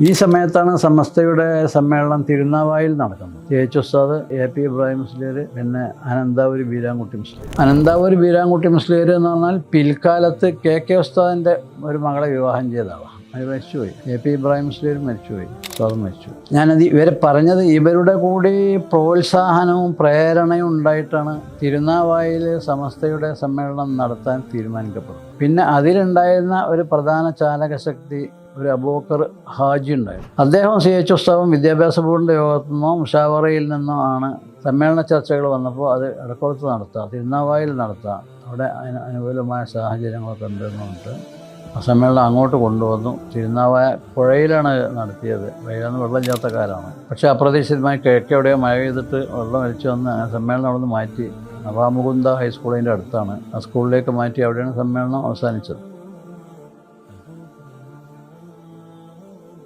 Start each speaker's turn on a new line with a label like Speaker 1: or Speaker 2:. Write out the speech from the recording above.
Speaker 1: ഈ സമയത്താണ് സമസ്തയുടെ സമ്മേളനം തിരുനാവായിൽ നടക്കുന്നത്. എ എച്ച് ഉസ്താദ് എ പി ഇബ്രാഹിം മുസ്ലിയർ പിന്നെ അനന്താവൂരി ബീരാൻകുട്ടി മുസ്ലിം അനന്താവൂരി ബീരാൻകുട്ടി മുസ്ലിയർ എന്ന് പറഞ്ഞാൽ പിൽക്കാലത്ത് കെ കെ ഉസ്താദിന്റെ ഒരു മകളെ വിവാഹം ചെയ്ത ആളാണ്. അത് മരിച്ചുപോയി. എ പി ഇബ്രാഹിം മുസ്ലിം മരിച്ചുപോയി. ഉസ്താദ് മരിച്ചു ഞാനത് ഇവരെ പറഞ്ഞത് ഇവരുടെ കൂടി പ്രോത്സാഹനവും പ്രേരണയും ഉണ്ടായിട്ടാണ് തിരുനാവായിൽ സമസ്തയുടെ സമ്മേളനം നടത്താൻ തീരുമാനിക്കപ്പെടും പിന്നെ അതിലുണ്ടായിരുന്ന ഒരു പ്രധാന ചാലകശക്തി ഒരു അബൂക്കർ ഹാജി ഉണ്ടായിരുന്നു. അദ്ദേഹം സി എച്ച് ഉസ്താവും വിദ്യാഭ്യാസ ബോർഡിന്റെ യോഗത്തു നിന്നോ മുഷാവറയിൽ നിന്നോ ആണ് സമ്മേളന ചർച്ചകൾ വന്നപ്പോൾ അത് ഇടക്കുളത്ത് നടത്തുക തിരുനാവായിൽ നടത്തുക അവിടെ അനുകൂലമായ സാഹചര്യങ്ങളൊക്കെ ഉണ്ടെന്ന് പറഞ്ഞിട്ട് ആ സമ്മേളനം അങ്ങോട്ട് കൊണ്ടുവന്നു. തിരുനാവ പുഴയിലാണ് നടത്തിയത്. പുഴയിലാണ് വെള്ളം ചേർത്ത കാലമാണ് പക്ഷേ അപ്രതീക്ഷിതമായി കിഴക്ക് എവിടെയോ മഴ പെയ്തിട്ട് വെള്ളം വലിച്ചു വന്ന് സമ്മേളനം അവിടെ നിന്ന് മാറ്റി നവാമുകുന്ദ ഹൈസ്കൂളിന്റെ അടുത്താണ്. ആ സ്കൂളിലേക്ക് മാറ്റി അവിടെയാണ് സമ്മേളനം അവസാനിച്ചത്.